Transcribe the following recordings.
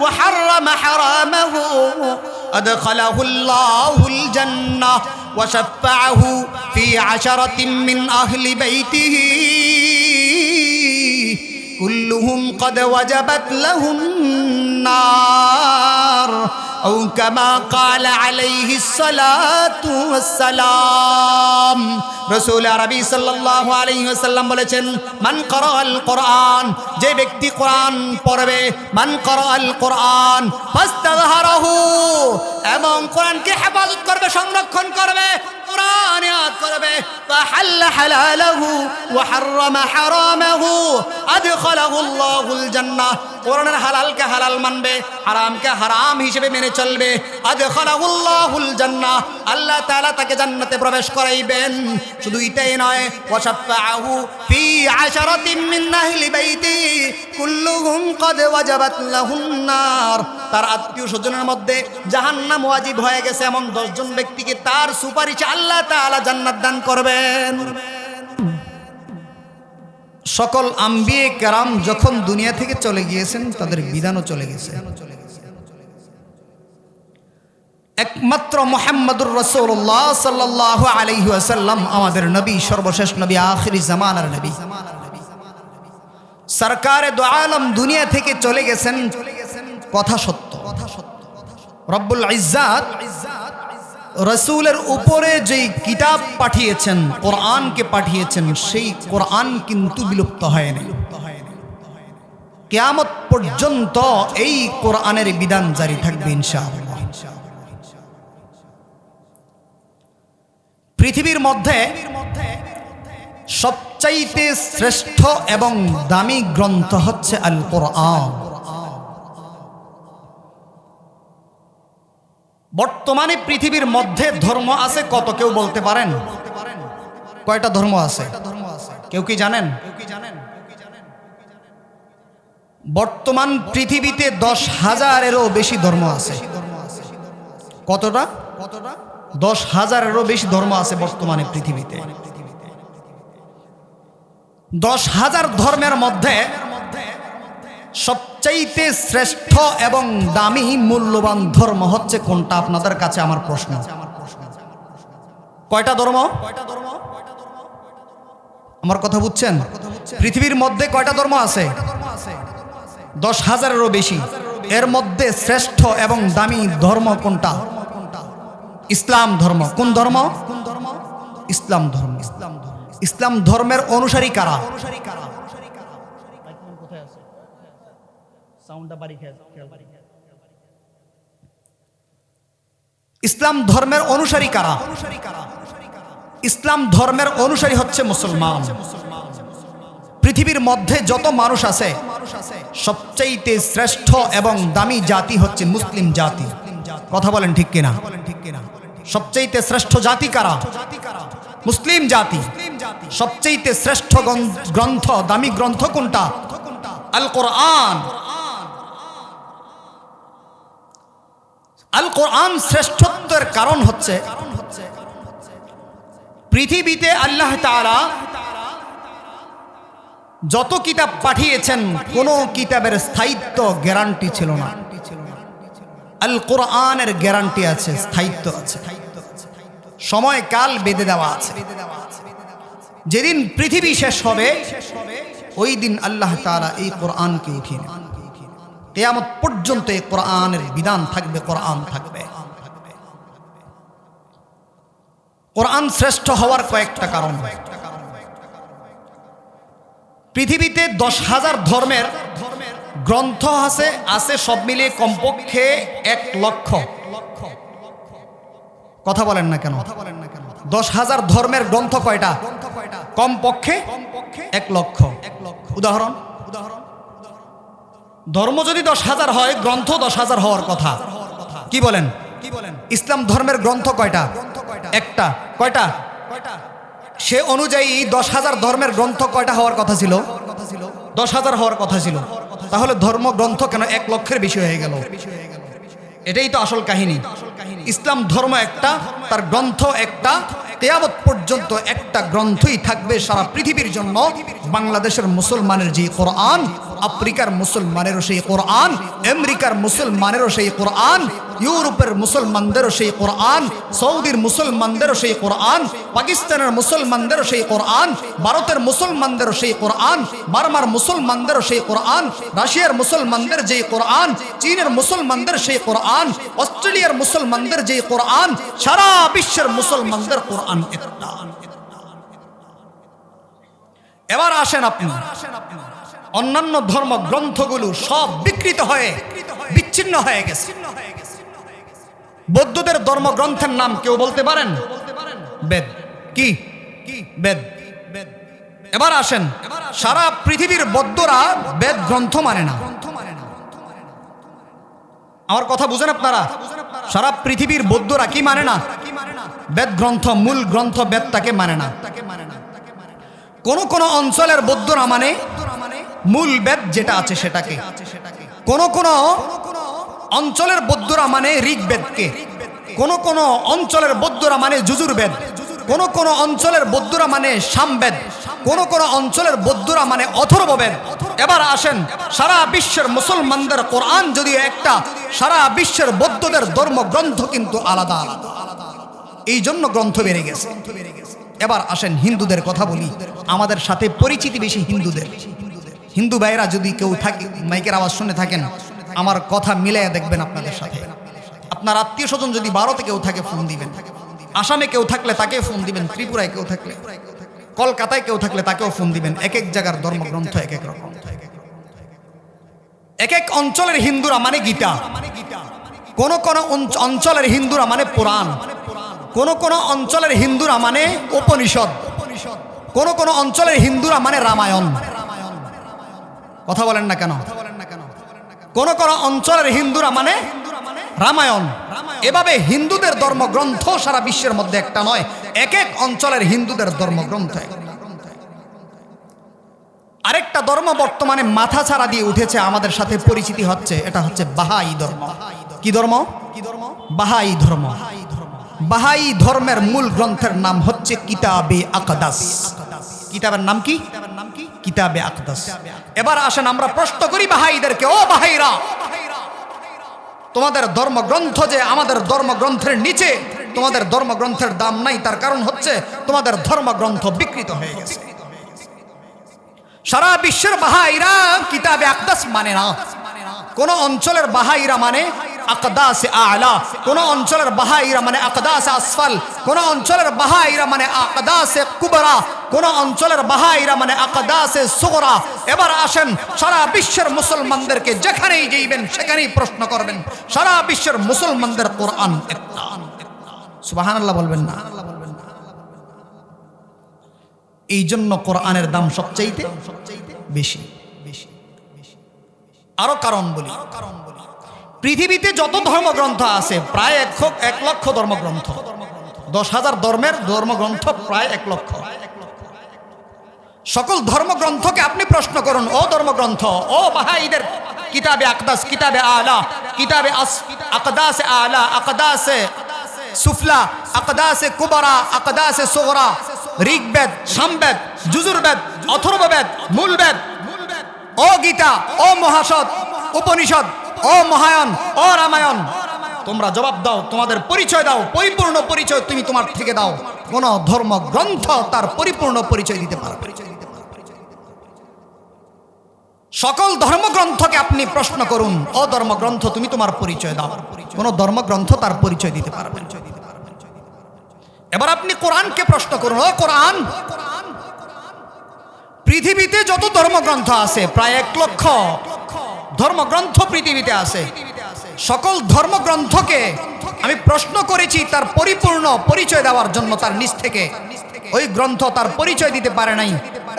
وحرم حرامه. أدخله الله الجنة وشفعه في عشرة من أهل بيته. كلهم قد وجبت لهم النار. أو كما قال عليه الصلاة والسلام রসুল আরবি সাল্লাল্লাহু আলাইহি ওয়াসাল্লাম বলেছেন মান করাল কোরআন যে ব্যক্তি কোরআন পড়বে মান করাল কোরআন ফাস্তাযহারাহু এবং কোরআনকে হেফাজত করবে সংরক্ষণ করবে কোরআন ইয়াদ করবে ফাহাল্ল হালালাহু ওয়া হাররামা হারামাহু আদখালাহু আল্লাহুল জান্নাহ কোরআনের হালালকে হালাল মানবে হারামকে হারাম হিসেবে মেনে চলবে। আল্লাহুল জান্নাহ। আল্লাহ তাআলা তাকে জান্নাতে প্রবেশ করাইবেন। শুধু এটাই নয় তার আত্মীয় স্বজনের মধ্যে ওয়াজিব হয়ে গেছে এমন দশজন ব্যক্তিকে তার সুপারিশে আল্লাহ তাআলা জান্নাত দান করবেন। সকল আম্বিয়ে কেরাম যখন দুনিয়া থেকে চলে গিয়েছেন, তাদের বিধানও চলে গেছে। একমাত্র মোহাম্মদুর রসৌল্লাহ সাল্লাহ আলহি আসাল্লাম আমাদের নবী, সর্বশেষ নবী, আখিরি জামানার নবী। সরকারে দো আলম দুনিয়া থেকে চলে গেছেন, কথা সত্য। রব্বুল ইজ্জাত রসুলের উপরে যেই কিতাব পাঠিয়েছেন, কোরআনকে পাঠিয়েছেন, সেই কোরআন কিন্তু বিলুপ্ত হয়নি কেয়ামত পর্যন্ত এই কোরআনের বিধান জারি থাকবে ইনশাআল্লাহ। পৃথিবীর মধ্যে সবচাইতে শ্রেষ্ঠ এবং দামি গ্রন্থ হচ্ছে আল কোরআন বর্তমানে পৃথিবীর মধ্যে ধর্ম আছে, কত কেউ বলতে পারেন? কয়টা ধর্ম আছে? কেউ কি জানেন? বর্তমান পৃথিবীতে দশ হাজারেরও বেশি ধর্ম আছে। কতটা কতটা? দশ হাজারেরও বেশি ধর্ম আছে বর্তমানে পৃথিবীতে। দশ হাজার ধর্মের মধ্যে সবচাইতে শ্রেষ্ঠ এবং দামি মূল্যবান ধর্ম হচ্ছে কোনটা? আপনাদের কাছে আমার প্রশ্ন। কয়টা ধর্ম? আমার কথা বুঝছেন? পৃথিবীর মধ্যে কয়টা ধর্ম আছে? দশ হাজারেরও বেশি। এর মধ্যে শ্রেষ্ঠ এবং দামি ধর্ম কোনটা? ইসলাম ধর্ম। কোন ধর্ম? ইসলাম ধর্ম। ইসলাম ধর্ম ইসলাম ধর্মের অনুসারী কারা? ইসলাম ধর্মের অনুসারী কারা? ইসলাম ধর্মের অনুসারী হচ্ছে মুসলমান। পৃথিবীর মধ্যে যত মানুষ আছে, সবচাইতে শ্রেষ্ঠ এবং দামি জাতি হচ্ছে মুসলিম জাতি। কথা বলেন ঠিক কিনা? সবচাইতে শ্রেষ্ঠ জাতি কারা? মুসলিম জাতি। সবচাইতে শ্রেষ্ঠ গ্রন্থ, দামি গ্রন্থ কোনটা? আল কোরআন আল কোরআন শ্রেষ্ঠত্বের কারণ হচ্ছে পৃথিবীতে আল্লাহ যত কিতাব পাঠিয়েছেন, কোন কিতাবের স্থায়িত্ব গ্যারান্টি ছিল না। আল কোরআনের গ্যারান্টি আছে, স্থায়িত্ব আছে। সময় কাল বেঁধে দেওয়া আছে। যেদিন পৃথিবী শেষ হবে, ওই দিন আল্লাহ তাআলা এই কোরআনকে উঠিয়ে নেন কেয়ামত পর্যন্ত এই কোরআনের বিধান থাকবে, কোরআন থাকবে। কোরআন শ্রেষ্ঠ হওয়ার কয়েকটা কারণ। পৃথিবীতে দশ হাজার ধর্মের গ্রন্থ আছে আছে সব মিলিয়ে কমপক্ষে এক লক্ষ। কথা বলেন না কেন? না দশ হাজার ধর্মের গ্রন্থ কয়টা? কয়টা কমপক্ষে এক লক্ষ। উদাহরণ। উদাহরণ ধর্ম যদি দশ হাজার হয়, গ্রন্থ দশ হাজার হওয়ার কথা। কি বলেন কি বলেন? ইসলাম ধর্মের গ্রন্থ কয়টা? একটা। কয়টা? সে অনুযায়ী দশ হাজার ধর্মের গ্রন্থ কয়টা হওয়ার কথা ছিল? দশ হাজার হওয়ার কথা ছিল। তাহলে ধর্মগ্রন্থ কেন এক লক্ষের বেশি হয়ে গেল? এটাই তো আসল কাহিনী। ইসলাম ধর্ম একটা, তার গ্রন্থ একটা তেয়াবত পর্যন্ত একটা গ্রন্থই থাকবে সারা পৃথিবীর জন্য। বাংলাদেশের মুসলমানের যে কোরআন, আফ্রিকার মুসলমানেরও সেই কোরআন, আমেরিকার মুসলমানেরও সেই কোরআন ইউরোপের মুসলমানদেরও সেই কোরআন, সৌদির মুসলমানদেরও সেই কোরআন, পাকিস্তানের মুসলমানদেরও সেই কোরআন, ভারতের মুসলমানদেরও সেই কোরআন, বার্মার মুসলমানদেরও সেই কোরআন, রাশিয়ার মুসলমানদের যে কোরআন, চীনের মুসলমানদের সেই কোরআন, অস্ট্রেলিয়ার মুসলমানদের যে কোরআন, সারা বিশ্বের মুসলমানদের কোরআন এবার আসেন আপনি। অন্যান্য ধর্ম গ্রন্থগুলো সব বিকৃত হয়ে, বিচ্ছিন্ন হয়ে গেছে। বৌদ্ধদের ধর্মগ্রন্থের নাম কেউ বলতে পারেন? বেদ। কি? বেদ। এবার আসেন। সারা পৃথিবীর বৌদ্ধরা বেদ গ্রন্থ মানে না। আমার কথা বুঝেন আপনারা? সারা পৃথিবীর বৌদ্ধরা কি মানে না? বেদ গ্রন্থ, মূল গ্রন্থ বেদটাকে মানে না। কোন কোন অঞ্চলের বৌদ্ধরা মানে মূল বেদ যেটা আছে সেটাকে। কোন কোন অঞ্চলের বৌদ্ধরা মানে ঋগ্বেদকে। কোন কোন অঞ্চলের বৌদ্ধরা মানে যুজুর্বেদ। কোন কোন অঞ্চলের বৌদ্ধরা মানে সামবেদ। কোন কোন অঞ্চলের বৌদ্ধরা মানে অথর্ববেদ। এবার আসেন, সারা বিশ্বের মুসলমানদের কোরআন যদিও একটা, সারা বিশ্বের বৌদ্ধদের ধর্মগ্রন্থ কিন্তু আলাদা আলাদা। এই জন্য গ্রন্থ বেড়ে গেছে। এবার আসেন, হিন্দুদের কথা বলি। আমাদের সাথে পরিচিতি বেশি হিন্দুদের। হিন্দু ভাইয়েরা যদি কেউ থাকে, মাইকের আওয়াজ শুনে থাকেন আমার কথা মিলাই দেখবেন আপনাদের সাথে। আপনার আত্মীয় স্বজন যদি ভারতে কেউ থাকে, ফোন দিবেন। আসামে কেউ থাকলে তাকে ফোন দিবেন, ত্রিপুরায় কেউ থাকলে। কলকাতায় কেউ থাকলে তাকেও ফোন দিবেন। এক এক জায়গার ধর্মগ্রন্থ এক এক রকম। এক এক অঞ্চলের হিন্দুরা মানে গীতা। কোন কোন অঞ্চলের হিন্দুরা মানে পুরাণ। কোন কোন অঞ্চলের হিন্দুরা মানে উপনিষদ। কোন কোন অঞ্চলের হিন্দুরা মানে রামায়ণ। কথা বলেন না কেন? কোন কোন অঞ্চলের হিন্দুরা মানে রামায়ণ। এভাবে হিন্দুদের ধর্মগ্রন্থ সারা বিশ্বের মধ্যে একটা নয়, এক এক অঞ্চলের হিন্দুদের ধর্মগ্রন্থ আরেকটা ধর্ম বর্তমানে মাথা ছাড়া দিয়ে উঠেছে আমাদের সাথে পরিচিতি হচ্ছে, এটা হচ্ছে বাহাই ধর্ম কি ধর্ম। কি ধর্ম? বাহাই ধর্ম। বাহাই ধর্মের মূল গ্রন্থের নাম হচ্ছে কিতাবে আকদাস। কিতাবের নাম কি? কিতাবে আকদাস। এবার আসেন আমরা প্রশ্ন করি বাহাইদেরকে ও বাহাইরা তোমাদের ধর্মগ্রন্থ যে আমাদের ধর্মগ্রন্থের নিচে তোমাদের ধর্মগ্রন্থের দাম নাই তার কারণ হচ্ছে তোমাদের ধর্মগ্রন্থ বিকৃত হয়ে গেছে। সারা বিশ্বের বাহাইরা কিতাবে আকদাস মানে না। কোন অঞ্চলের বাহাইরা মানে আকদাস আলা। কোন অঞ্চলের বাহাইরা মানে আকদাস আসফাল, কোন অঞ্চলের বাহাইরা মানে আকদাস কুবরা, কোন অঞ্চলের বাহাইরা মানে আকদাস সুগরা। এবার আসেন, সারা বিশ্বের মুসলমানদেরকে যেখানেই যাইবেন, সেখানেই প্রশ্ন করবেন, সারা বিশ্বের মুসলমানদের কোরআন একটা। বলবেন না। এই জন্য কোরআনের দাম সবচাইতে বেশি বেশি। আরও কারণ বলি। পৃথিবীতে যত ধর্মগ্রন্থ আছে, প্রায় এক এক লক্ষ ধর্মগ্রন্থ। দশ হাজার ধর্মের ধর্মগ্রন্থ প্রায় এক লক্ষ। সকল ধর্মগ্রন্থকে আপনি প্রশ্ন করুন, ও ধর্মগ্রন্থ, ও বাহাইদের কিতাবে আকদাস, কিতাবে আলা, কিতাবে আকদাসে আলা, আকদাসে সুফলা, আকদাসে কুবরা, আকদাসে সোগরা, ঋগ্বেদ, সামবেদ, যুজুর্বেদ, অথর্ববেদ, মূলবেদ ও গীতা ও মহাসদ উপনিষদ ও মহায়ন, ও রামায়ণ, তোমরা জবাব দাও, তোমাদের পরিচয় দাও, পরিপূর্ণ পরিচয় তুমি তোমার থেকে দাও। কোন ধর্মগ্রন্থ তার পরিপূর্ণ পরিচয় দিতে পারবে সকল ধর্মগ্রন্থকে আপনি প্রশ্ন করুন, ও ধর্মগ্রন্থ, তুমি তোমার পরিচয় দাও। কোন ধর্মগ্রন্থ তার পরিচয় দিতে পারবে এবার আপনি কোরআনকে প্রশ্ন করুন, ও কোরআন, পৃথিবীতে যত ধর্মগ্রন্থ আছে, প্রায় এক লক্ষ ধর্মগ্রন্থ পৃথিবীতে আছে। সকল ধর্মগ্রন্থকে আমি প্রশ্ন করেছি তার পরিপূর্ণ পরিচয় দেওয়ার জন্য তার নিজ থেকে। ওই গ্রন্থ তার পরিচয় দিতে পারে নাই।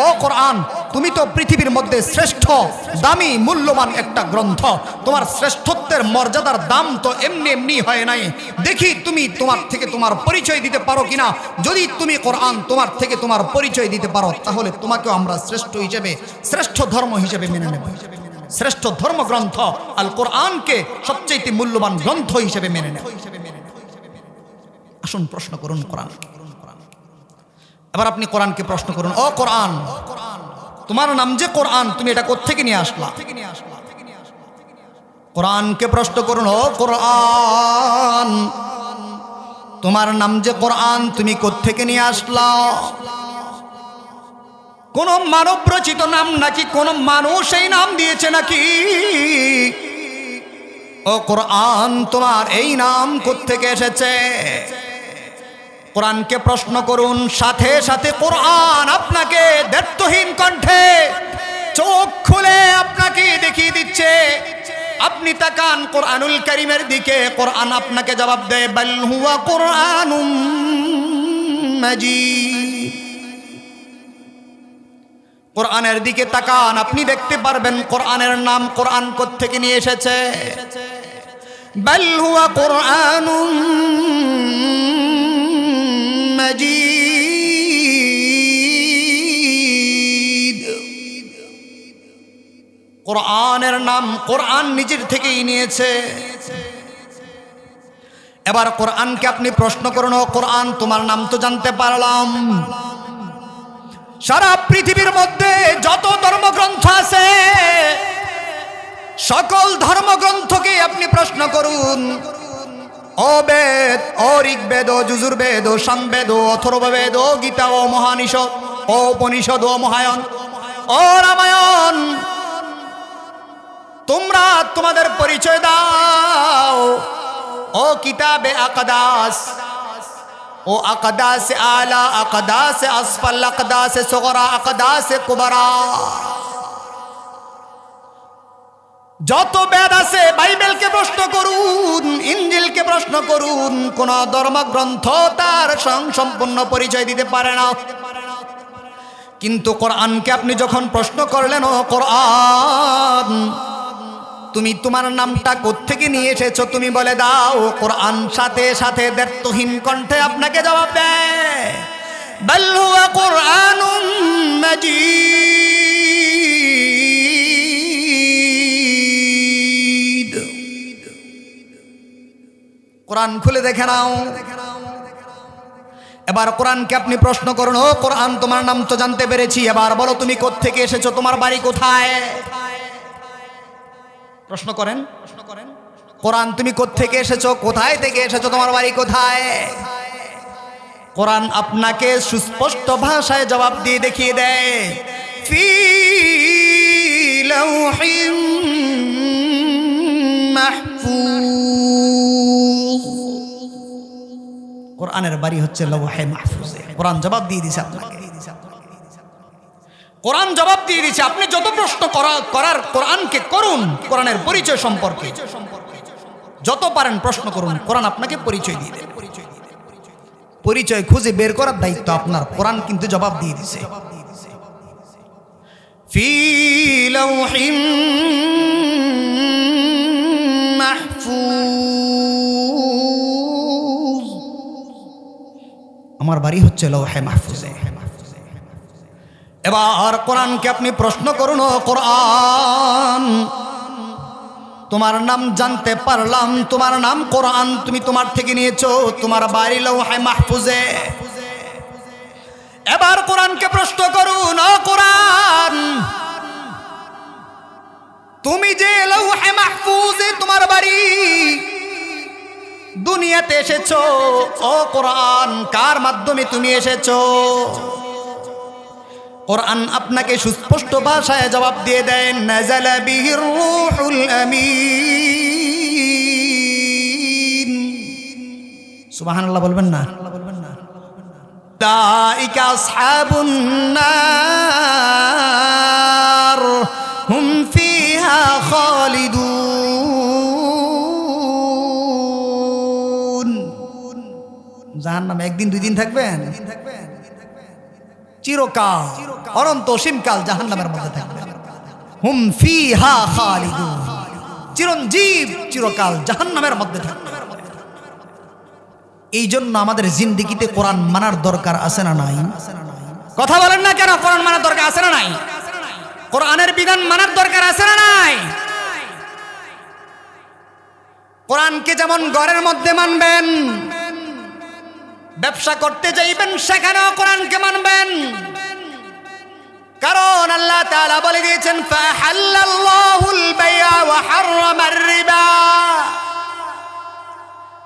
ও কোরআন, তুমি তো পৃথিবীর মধ্যে শ্রেষ্ঠ, দামি, মূল্যবান একটা গ্রন্থ। তোমার শ্রেষ্ঠত্বের মর্যাদার দাম তো এমনি এমনি হয় নাই। দেখি তুমি তোমার থেকে তোমার পরিচয় দিতে পারো কিনা। যদি তুমি কোরআন তোমার থেকে তোমার পরিচয় দিতে পারো, তাহলে তোমাকেও আমরা শ্রেষ্ঠ হিসেবে, শ্রেষ্ঠ ধর্ম হিসেবে মেনে নেব। শ্রেষ্ঠ ধর্মগ্রন্থ আল কোরআনকে সবচেয়ে মূল্যবান গ্রন্থ হিসেবে মেনে নেব আসুন প্রশ্ন করুন কোরআন। এবার আপনি কোরআনকে প্রশ্ন করুন, ও কোরআন, তোমার নাম যে কোরআন? তুমি এটা কোত্থেকে নিয়ে আসলা? কোরআনকে প্রশ্ন করুন, ও কোরআন, তোমার নাম যে কোরআন? তুমি কোত্থেকে নিয়ে আসলা? কোন মানব রচিত নাম নাকি কোন মানুষ এই নাম দিয়েছে নাকি? ও কোরআন, তোমার এই নাম কোত্থেকে এসেছে? কোরআনকে প্রশ্ন করুন, সাথে সাথে কোরআন আপনাকে দেত্বহীন কণ্ঠে চোখ খুলে আপনাকে দেখিয়ে দিচ্ছে। আপনি তাকান কোরআনুল করিমের দিকে, কোরআন আপনাকে জবাব দেয়, বাল হুয়া কোরআনুম মাজিদ। কোরআনের দিকে তাকান, আপনি দেখতে পারবেন কোরআনের নাম কোরআন থেকে নিয়ে এসেছে। কোরআনের নাম কোরআন নিজের থেকেই নিয়েছে। এবার কোরআনকে আপনি প্রশ্ন করুন কোরআন, তোমার নাম তো জানতে পারলাম। সারা পৃথিবীর মধ্যে যত ধর্মগ্রন্থ আছে, সকল ধর্মগ্রন্থকে আপনি প্রশ্ন করুন। ও বেদ ও ঋগ্বেদ ও যুজুর্বেদ ও সামবেদ, অথর্ববেদ ও গীতা ও মহানিষদ ও উপনিষদ ও মহায়ন। ও রামায়ণ, তোমরা তোমাদের পরিচয় দাও। ও কিতাবে আকদাস ও আকদাস আলা, আকদাস আসফল, আকদাস সগরা কুবরা। যত বেদ আছে, বাইবেলকে প্রশ্ন করুন, ইঞ্জিলকে প্রশ্ন করুন, কোন ধর্মগ্রন্থ তার সম্পূর্ণ পরিচয় দিতে পারে না। কিন্তু কোরআনকে আপনি যখন প্রশ্ন করলেন, ও কোরআন তুমি তোমার নামটা কোত্থেকে নিয়ে এসেছ? তুমি বলে দাও, কোরআন সাথে সাথে ব্যর্থহীন কণ্ঠে আপনাকে জবাব দেয় মাজিদ। কোরআন খুলে দেখে নাও। এবার কোরআনকে আপনি প্রশ্ন করুন, ও কোরআন, তোমার নাম তো জানতে পেরেছি। এবার বলো তুমি কোত্থেকে এসেছ? তোমার বাড়ি কোথায়? প্রশ্ন করেন। প্রশ্ন করেন কোরআন তুমি কোত্থেকে এসেছ? কোথায় থেকে এসেছ? তোমার বাড়ি কোথায়? কোরআন আপনাকে সুস্পষ্ট ভাষায় জবাব দিয়ে দেখিয়ে দেয়। কোরআনের বাড়ি হচ্ছে লৌহে মাহফুজে। কোরআন জবাব দিয়ে দিছে আপনাকে। কোরআন জবাব দিয়ে দিচ্ছে আপনি যত প্রশ্ন করা- করার কোরআনকে করুন, কোরআনের পরিচয় সম্পর্কে। যত পারেন প্রশ্ন করুন, কোরআন আপনাকে পরিচয় দিয়ে পরিচয় খুঁজে বের করার দায়িত্ব আপনার, কোরআন কিন্তু জবাব দিয়ে দিছে আমার বাড়ি হচ্ছে লৌহে মাহফুজে। এবার কোরআনকে আপনি প্রশ্ন করুন কোরআন, তোমার নাম জানতে পারলাম, তোমার নাম কোরআন তুমি তোমার থেকে নিয়েছো, তোমার বাড়ি লৌহে মাহফুজে। এবার কোরআনকে প্রশ্ন করুন কোরআন, তুমি যে লৌহে মাহফুজে তোমার বাড়ি দুনিয়াতে এসেছ, ও কোরআন, কার মাধ্যমে তুমি এসেছ? কোরআন আপনাকে সুস্পষ্ট ভাষায় জবাব দিয়ে দেন নাজালা বিহির রূহুল আমিন। সুবহানাল্লাহ বলবেন না? দাইকা আসহাবুন নার হুম ফিহা খালিদুন। জাহান্নামে একদিন দুই দিন থাকবেন? চিরকাল। অনন্ত অসীমকাল জাহান্নামের মধ্যে থাকবে। হুম ফি হা খালিদুন। চিরঞ্জীব চিরকাল জাহান্নামের মধ্যে থাকবে। এই জন্য আমাদের জিন্দিগিতে কোরআন মানার দরকার আছে না নাই? কথা বলেন না কেন? কোরআন মানার দরকার আছে না নাই? কোরআনের বিধান মানার দরকার আছে না নাই? কোরআনকে যেমন ঘরের মধ্যে মানবেন, ব্যবসা করতে যাইবেন, সেখানেও কোরআনকে মানবেন। কারণ আল্লাহ তাআলা বলে দিয়েছেন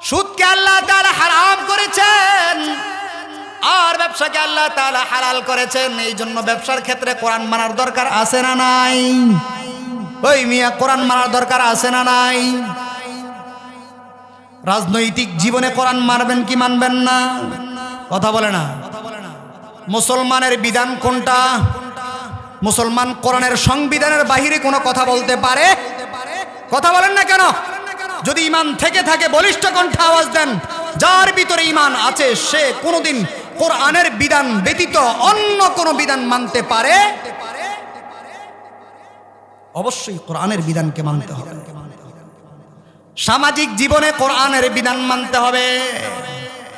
সুদকে আল্লাহ তাআলা হারাম করেছেন, আর ব্যবসাকে আল্লাহ তাআলা হালাল করেছেন। এই জন্য ব্যবসার ক্ষেত্রে কোরআন মানার দরকার আছে না নাই? ওই মিয়া, কোরআন মানার দরকার আছে না নাই? রাজনৈতিক জীবনে কোরআন মানবেন কি মানবেন না? কথা বলে না। মুসলমানের বিধান কোনটা? মুসলমান কোরআনের সংবিধানের বাহিরে কোনো কথা বলতে পারে? কথা বলেন না কেন? যদি ইমান থেকে থাকে, বলিষ্ঠ কণ্ঠে আওয়াজ দেন, যার ভিতরে ইমান আছে, সে কোনোদিন কোরআনের বিধান ব্যতীত অন্য কোনো বিধান মানতে পারে? অবশ্যই কোরআনের বিধানকে মানতে হবে। সামাজিক জীবনে কোরআনের বিধান মানতে হবে।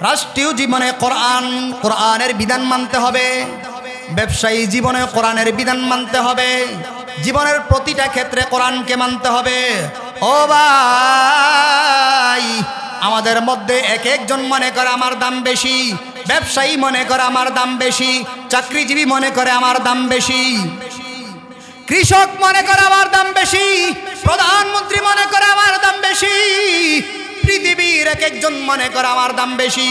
রাষ্ট্রীয় জীবনে কোরআন, কোরআনের বিধান মানতে হবে। ব্যবসায়ী জীবনে কোরআনের বিধান মানতে হবে। জীবনের প্রতিটা ক্ষেত্রে কোরআনকে মানতে হবে। ও ভাই, আমাদের মধ্যে এক একজন মনে করে আমার দাম বেশি, ব্যবসায়ী মনে করে আমার দাম বেশি, চাকরিজীবী মনে করে আমার দাম বেশি। কৃষক মনে করে আমার দাম বেশি, প্রধানমন্ত্রী মনে করে আমার দাম বেশি, পৃথিবীর এক একজন মনে করে আমার দাম বেশি।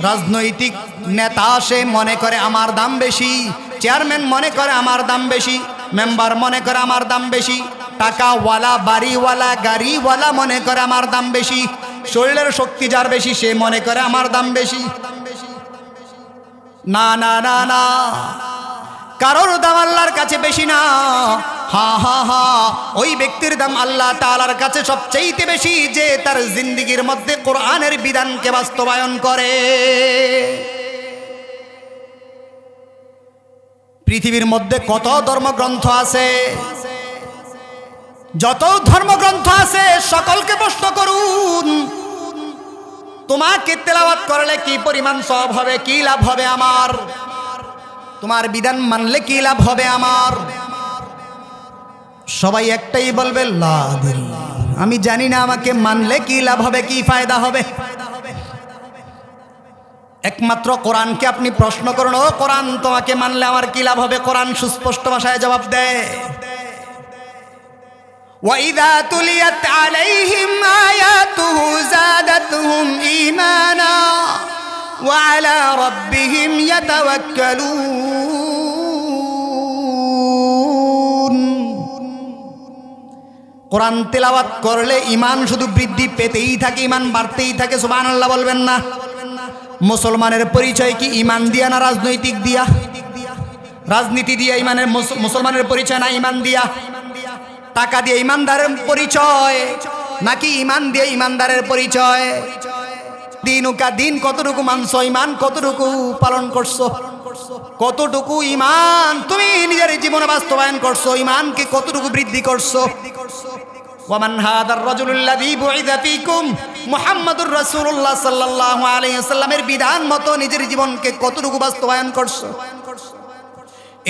রাজনৈতিক নেতা সে মনে করে আমার দাম বেশি, চেয়ারম্যান মনে করে আমার দাম বেশি, মেম্বার মনে করে আমার দাম বেশি, টাকাওয়ালা, বাড়িওয়ালা, গাড়িওয়ালা মনে করে আমার দাম বেশি, শরীরের শক্তি যার বেশি সে মনে করে আমার দাম বেশি। না না না না, কারোর দাম আল্লাহর কাছে বেশি না। হা হা হা, ওই ব্যক্তির দাম আল্লাহ তাআলার কাছে সবচেয়ে বেশি, যে তার জিন্দিগির মধ্যে কোরআনের বিধানকে বাস্তবায়ন করে। পৃথিবীর মধ্যে কত ধর্মগ্রন্থ আছে? যত ধর্মগ্রন্থ আছে, সকলকে প্রশ্ন করুন, তোমাকে তেলাওয়াত করলে কি পরিমাণ সব হবে, কি লাভ হবে আমার? তোমার বিধান মানলে কি লাভ হবে আমার? সবাই একটাই বলবে। আমি জানি না আমাকে মানলে কি লাভ হবে, কি ফায়দা হবে। একমাত্র কোরআনকে আপনি প্রশ্ন করুন ও কোরআন তোমাকে মানলে আমার কি লাভ হবে কোরআন সুস্পষ্ট ভাষায় জবাব দেয় وإذا تليت عليهم آياته زادتهم إيمانا وعلى ربهم يتوكلون কোরআন তেলাওয়াত করলে ইমান শুধু বৃদ্ধি পেতেই থাকে ইমান বাড়তেই থাকে সুবান আল্লাহ বলবেন না মুসলমানের পরিচয় কি? ইমান দিয়া না রাজনৈতিক দিয়া? রাজনীতি দিয়া ইমানের মুসলমানের পরিচয় না ইমান দিয়া? টাকা দিয়ে ইমানদারের পরিচয় নাকি ইমান দিয়ে ইমানদারের পরিচয়? দিন উকা দিন কতটুকু মানছ? ইমান কতটুকু পালন করছ? কতটুকু ইমান তুমি নিজের জীবনে বাস্তবায়ন করছ? ইমানকে কতটুকু বৃদ্ধি করছ? ওয়ামান হাদার রাজুলুল্লাযী বুইযা ফীকুম মুহাম্মাদুর রাসূলুল্লাহ সাল্লাল্লাহু আলাইহি ওয়াসাল্লামের বিধান মতো নিজের জীবনকে কতটুকু বাস্তবায়ন করছ?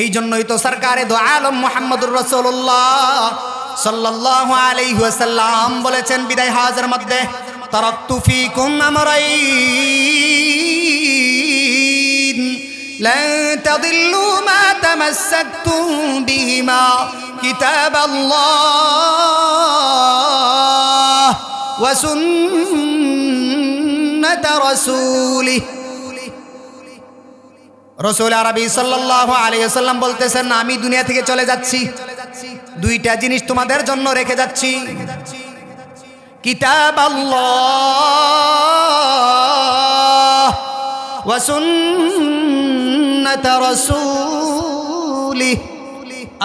এই জন্যই তো সরকারে দো আলম মোহাম্মদুর রসুল্লাহ সাল্লাল্লাহু আলাইহি ওয়াসাল্লাম বলেছেন, বিদায় হাজের মধ্যে তারাকতু ফীকুম আমরাইন। لن تضلوا ما تمسكتم بهما كتاب الله وسنة رسوله রসুল আরবি সাল্লাহ আলিয়াল্লাম বলতেছেন আমি দুনিয়া থেকে চলে যাচ্ছি দুইটা জিনিস তোমাদের জন্য রেখে যাচ্ছি কিতাব আল্লাহ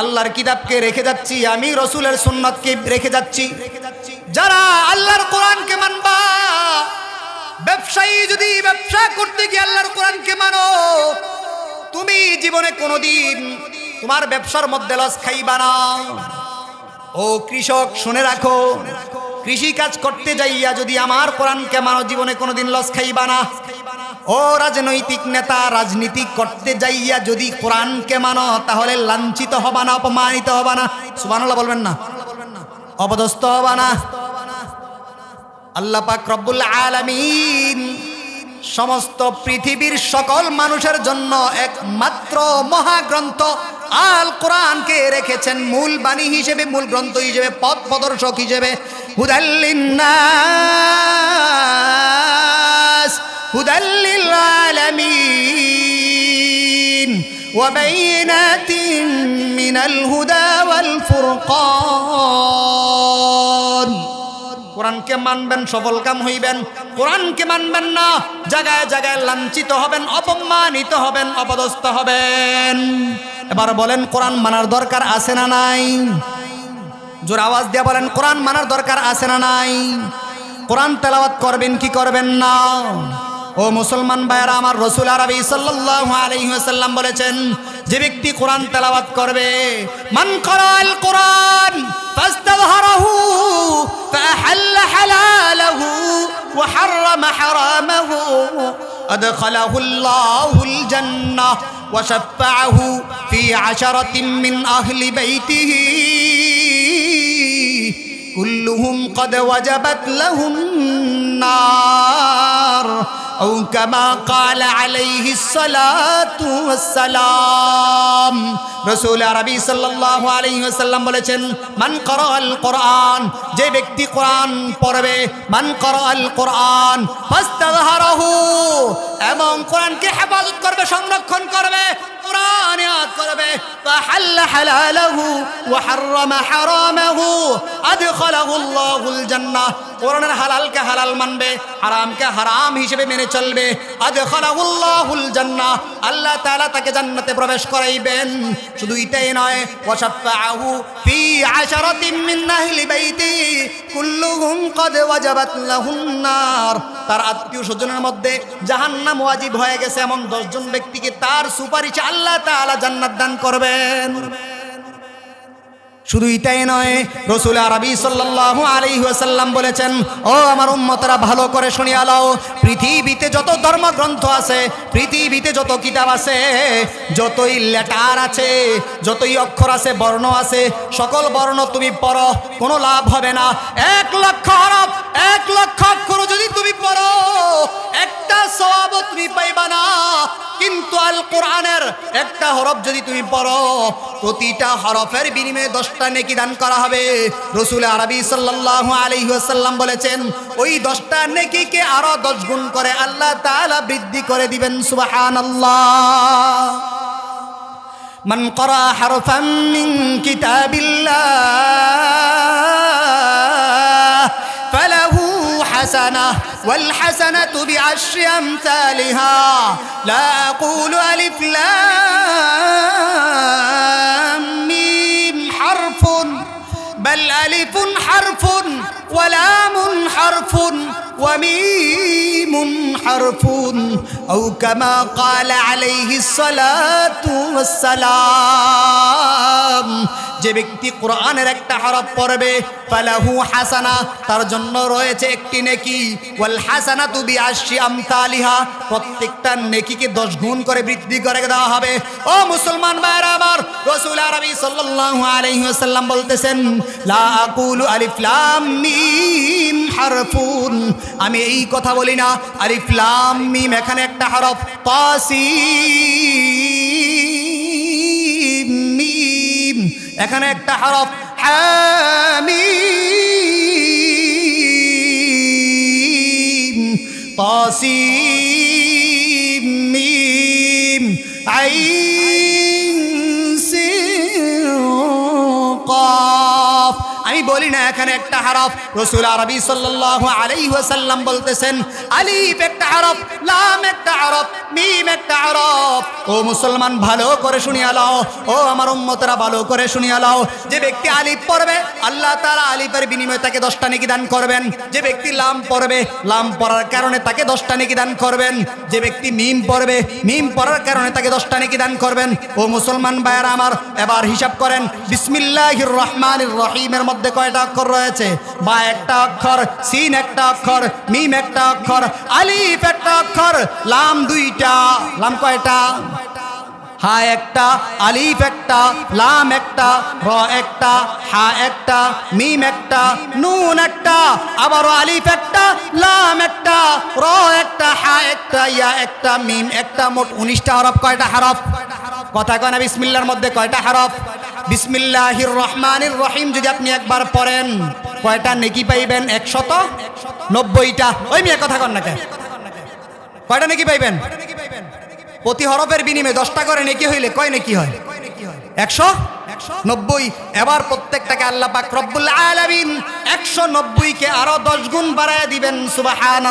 আল্লাহর কিতাবকে রেখে যাচ্ছি, আমি রসুলের সুন্নতকে রেখে যাচ্ছি। যারা আল্লাহর কোরআনকে মানবা, ব্যবসায়ী যদি ব্যবসা করতে গিয়ে আল্লাহর কোরআনকে মানো, তুমি জীবনে কোনোদিন তোমার ব্যবসার মধ্যে লস খাইবা না। ও কৃষক, শুনে রাখো কৃষি কাজ করতে যাইয়া যদি আমার কোরআনকে মানো, জীবনে কোনোদিন লস খাইবা না। ও রাজনৈতিক নেতা, রাজনীতি করতে যাইয়া যদি কোরআনকে মানো, তাহলে লাঞ্ছিত হবা না, অপমানিত হবা না। সুবহানাল্লাহ বলবেন না। অপদস্থ হবা না। আল্লাহ পাক রব্বুল আলামিন সমস্ত পৃথিবীর সকল মানুষের জন্য একমাত্র মহাগ্রন্থ আল কোরআনকে রেখেছেন মূল বাণী হিসেবে, মূল গ্রন্থ হিসেবে, পথ প্রদর্শক হিসেবে। হুদাল্লিন্নাস হুদাল্লিল আলামিন وبينات من الهدى والفرقان কোরআনকে মানবেন সফল কাম হইবেন কোরআনকে মানবেন না জায়গায় জায়গায় লাঞ্ছিত হবেন অপমানিত হবেন অপদস্থ হবেন এবার বলেন কোরআন মানার দরকার আছে না নাই জোর আওয়াজ দিয়ে বলেন কোরআন মানার দরকার আছে না নাই কোরআন তেলাওয়াত করবেন কি করবেন না ও মুসলমান ভাইয়েরা আমার রসুল আরবি সাল্লাল্লাহু আলাইহি ওয়াসাল্লাম বলেছেন যে ব্যক্তি কোরআন তেলাওয়াত করবে মান করাল কোরআন ফাস্তাযহারাহু فأحل حلاله وحرم حرامه أدخله الله الجنة وشفعه في عشرة من أهل بيته كلهم قد وجبت لهم النار أو كما قال عليه الصلاة والسلام রসুল আরবি সাল্লাহ আলাইহি ওয়াসাল্লাম বলেছেন মান করল কোরআন যে ব্যক্তি কোরআন পড়বে মান করল কোরআন ফাস্তাযহারাহু এবং কোরআনকে হেফাজত করবে সংরক্ষণ করবে কোরআন ইয়াদ করবে ফাহাল্ল হালালাহু ওয়া হাররামা হারামাহু আদখালাহু আল্লাহুল জান্নাহ কোরআনের হালালকে হালাল মানবে হারামকে হারাম হিসেবে মেনে চলবে। আদখালাহু আল্লাহুল জান্নাহ। আল্লাহ তাআলা তাকে জান্নাতে প্রবেশ করাইবেন। শুধু এটাই নয় তার আত্মীয় স্বজনের মধ্যে জাহান্নাম ওয়াজিব হয়ে গেছে। এমন দশজন ব্যক্তিকে তার সুপারিশে আল্লাহ তাআলা জান্নাত দান করবেন। শুধু এটাই নয়, রসুল আরবি সাল্লাল্লাহু আলাইহি ওয়াসাল্লাম বলেছেন, ও আমার উম্মতরা, ভালো করে শুনিয়া লাও, পৃথিবীতে যত ধর্মগ্রন্থ আছে, পৃথিবীতে যত কিতাব আছে, যতই লেটার আছে, যতই অক্ষর আছে, বর্ণ আছে, সকল বর্ণ তুমি পড়ো, কোনো লাভ হবে না। এক লক্ষ হরফ, এক লক্ষ অক্ষর যদি তুমি পড়ো, একটা সওয়াবও তুমি পাইবা না। কিন্তু আল কোরআনের একটা হরফ যদি তুমি পড়ো, প্রতিটা হরফের বিনিময়ে দশটা নেকি দান করা হবে রসুল আরবি সাল্লাল্লাহু আলাইহি ওয়াসাল্লাম বলেছেন ওই দশটা নেকিকে আরো দশ গুণ করে আল্লাহ তাআলা বৃদ্ধি করে দিবেন সুবহানাল্লাহ من قرأ حرفا من كتاب الله فله حسنة والحسنة بعشر أمثالها لا أقول ألف لام ميم حرف بل ألف حرف ولام حرف وميم حرف أو كما قال عليه الصلاة والسلام যে ব্যক্তি কোরআনের একটা হরফ পড়বে ফালাহু হাসানা তার জন্য রয়েছে একটি নেকি ওয়াল হাসানা তু বিআশি আমতালিহা প্রত্যেকটা নেকিকে 10 গুণ করে বৃদ্ধি করে দেওয়া হবে ও মুসলমান ভাইরা আরবি সাল্লাল্লাহু আলাইহি ওয়াসাল্লাম বলতেছেন, লা আকুলু আলিফ লাম মিম হারফুন। আমি এই কথা বলি না, আলিফ লাম মিম এখানে একটা হরফ, তাসিম মিম এখানে একটা হরফ, হামিম, তাসিম এখানে একটা হারফ। রসুল আরবি সাল্লাহ আলাইহি ওয়াসাল্লাম বলতেছেন আলিফ একটা হরফ। ও মুসলমান, ভালো করে শুনিয়া লাও। ও আমার উম্মতরা, ভালো করে শুনিয়া লাও। যে ব্যক্তি আলিফ পড়বে, আল্লাহ তাআলা আলিফের বিনিময়ে তাকে দশটা নেকি দান করবেন। যে ব্যক্তি লাম পড়বে, লাম পড়ার কারণে তাকে দশটা নেকি দান করবেন। যে ব্যক্তি মিম পড়বে, মিম পড়ার কারণে তাকে দশটা নেকি দান করবেন। ও মুসলমান ভাইয়ারা আমার, এবার হিসাব করেন। বিসমিল্লাহির রহমানির রহিমের মধ্যে কয়টা অক্ষর রয়েছে? বা একটা অক্ষর, সিন একটা অক্ষর, মিম একটা অক্ষর, আলিফ একটা অক্ষর। লাম দুইটা, লাম কয়টা? হা একটা, আলিফ একটা, লাম একটা, র একটা, হা একটা, মিম একটা, নুন একটা, আবারও আলিফ একটা, লাম একটা, র একটা, হা একটা, ইয়া একটা, মিম একটা, মোট উনিশটা হরফ, কয়টা হরফ? কথা কয় না, বিসমিল্লার মধ্যে কয়টা হরফ? বিসমিল্লাহির রহমানির রহিম, যদি আপনি একবার পড়েন, কয়টা নেকি পাইবেন? একশত নব্বইটা। ওই মেয়ে কথা কন না কে কয়টা নেকি পাইবেন? প্রতি হরফের বিনিময়ে দশটা করে নেকি হইলে কয় নেকি হয়? একশো? নব্বই। এবার প্রত্যেকটাকে আল্লাহ পাক রব্বুল আলামিন একশো আরও দশ গুণ বাড়ায় দিবেন সুবাহান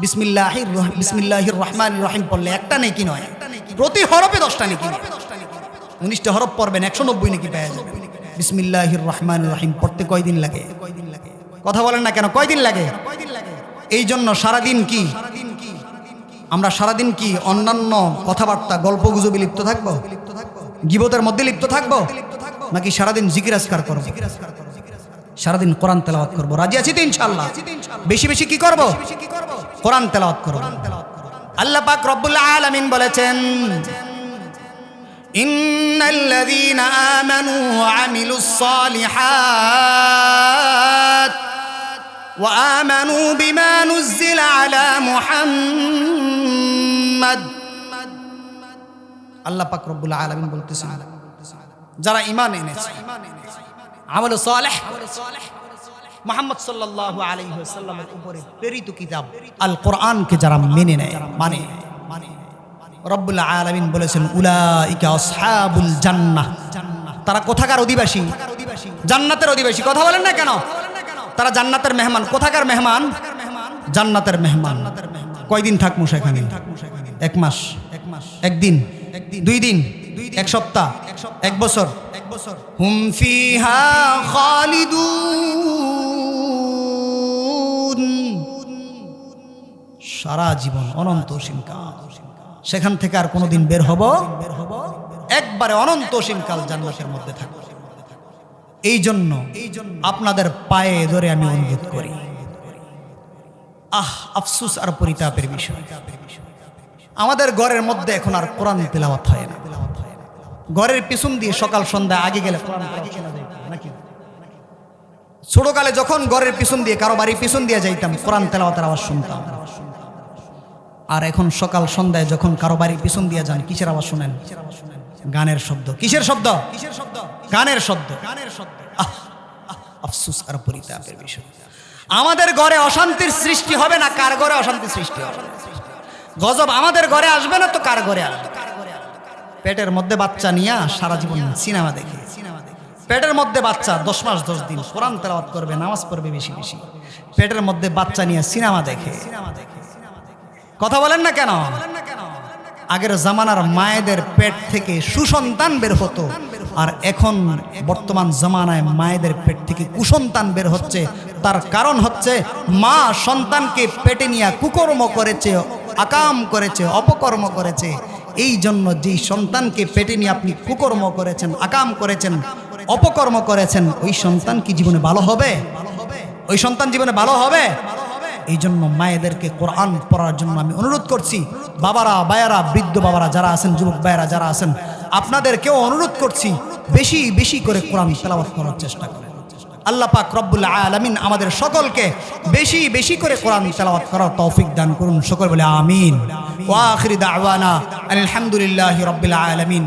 বিসমিল্লাহির রহমান রহিম পড়লে একটা নেকি নয়। প্রতি হরফে দশটা নেকি উনিশটা হরফ পড়বেন, একশো নব্বই নেকি যাবেন বিসমিল্লাহির রহমান রহিম পড়তে কয়দিন লাগে? কথা বলেন না কেন, কয়দিন লাগে? এই জন্য সারাদিন কি আমরা সারাদিন কি অন্যান্য কথাবার্তা গল্প গুজবে লিপ্ত থাকবো গিবতের মধ্যে লিপ্ত থাকবো নাকি সারাদিন জিকির আসকার করবো সারাদিন কোরআন তেলাওয়াত করবো রাজি আছি তো ইনশাল্লাহ বেশি বেশি কি করব কোরআন তেলাওয়াত করব আল্লাহ পাক রব্বুল আলামিন বলেছেন إن الذين آمنوا وعملوا الصالحات وآمنوا بما نزل على محمد আল্লাহ পাক রব্বুল আলামিন বলতেছেন যারা ঈমান এনেছে আমল সালেহ মোহাম্মদ সাল্লাল্লাহু আলাইহি ওয়াসাল্লামের উপরে প্রেরিত কিতাব আল কোরআনকে যারা মেনে নেয় মানে মানে রব্বুল আলামিন বলেছেন উলাইকা আসহাবুল জান্নাহ তারা কোথাকার অধিবাসী জান্নাতের অধিবাসী কথা বলেন না কেন তারা জান্নাতের মেহমান। কোথাকার মেহমান? জান্নাতের মেহমান। কয়দিন থাকব সেখানে? এক মাস। এক মাস একদিন? দুই দিন? এক সপ্তাহ? এক বছর? এক বছর হুম ফিহা খালিদুন। সারা জীবন অনন্ত অসীমকাল। সেখান থেকে আর কোনোদিন বের হব বের হব? একবারে অনন্ত অসীমকাল জান্নাতের মধ্যে থাকব। এই জন্য আপনাদের পায়ে ধরে আমি অনুরোধ করি। আহ, আফসুস আর পরিতাপের বিষয়। আমাদের ঘরের মধ্যে এখন আর কোরআন তেলাওয়াত হয় না। ঘরের পিছন দিয়ে সকাল সন্ধ্যা আগে গেলে ছোটকালে যখন ঘরের পিছন দিয়ে, কারও বাড়ির পিছন দিয়ে যাইতাম, কোরআন তেলাওয়াতের আওয়াজ শুনতাম। আর এখন সকাল সন্ধ্যায় যখন কারও বাড়ির পিছন দিয়ে যান, কিসের আওয়াজ শুনেন? গানের শব্দ। কিসের শব্দ? কিসের শব্দ গানের শব্দ। গানের শব্দ আফসুস, আর পরিতাপের বিষয়। আমাদের ঘরে অশান্তির সৃষ্টি হবে না, কার ঘরে অশান্তির সৃষ্টি হবে? গজব আমাদের ঘরে আসবে না তো কার ঘরে আসবে? পেটের মধ্যে বাচ্চা নিয়ে সারা জীবন সিনেমা দেখে। পেটের মধ্যে বাচ্চা দশ মাস, দশ দিন কোরআন তেলাওয়াত করবে, নামাজ পড়বে বেশি বেশি। পেটের মধ্যে বাচ্চা নিয়ে সিনেমা দেখে। সিনেমা দেখে কথা বলেন না কেন বলেন না কেন? আগের জামানার মায়েদের পেট থেকে সুসন্তান বের হতো। আর এখন বর্তমান জামানায় মায়েদের পেট থেকে কুসন্তান বের হচ্ছে। তার কারণ হচ্ছে মা সন্তানকে পেটে নিয়ে কুকর্ম করেছে, আকাম করেছে, অপকর্ম করেছে। এই জন্য যেই সন্তানকে পেটে নিয়ে আপনি কুকর্ম করেছেন, আকাম করেছেন, অপকর্ম করেছেন, ওই সন্তান কি জীবনে ভালো হবে? ওই সন্তান জীবনে ভালো হবে? এই জন্য মায়েদেরকে কোরআন পড়ার জন্য আমি অনুরোধ করছি। বাবারা বায়ারা বৃদ্ধ বাবারা যারা আছেন, যুবক বায়ারা যারা আছেন, আপনাদেরকেও অনুরোধ করছি, বেশি বেশি করে কোরআন তেলাওয়াত করার চেষ্টা করেন। আল্লাহ পাক রব্বুল আলামিন আমাদের সকলকে বেশি বেশি করে কোরআন তেলাওয়াত করার তৌফিক দান করুন। সকল বলে আমিন। ওয়া আখিরি দাওয়ানা আলহামদুলিল্লাহি রাব্বিল আলামিন।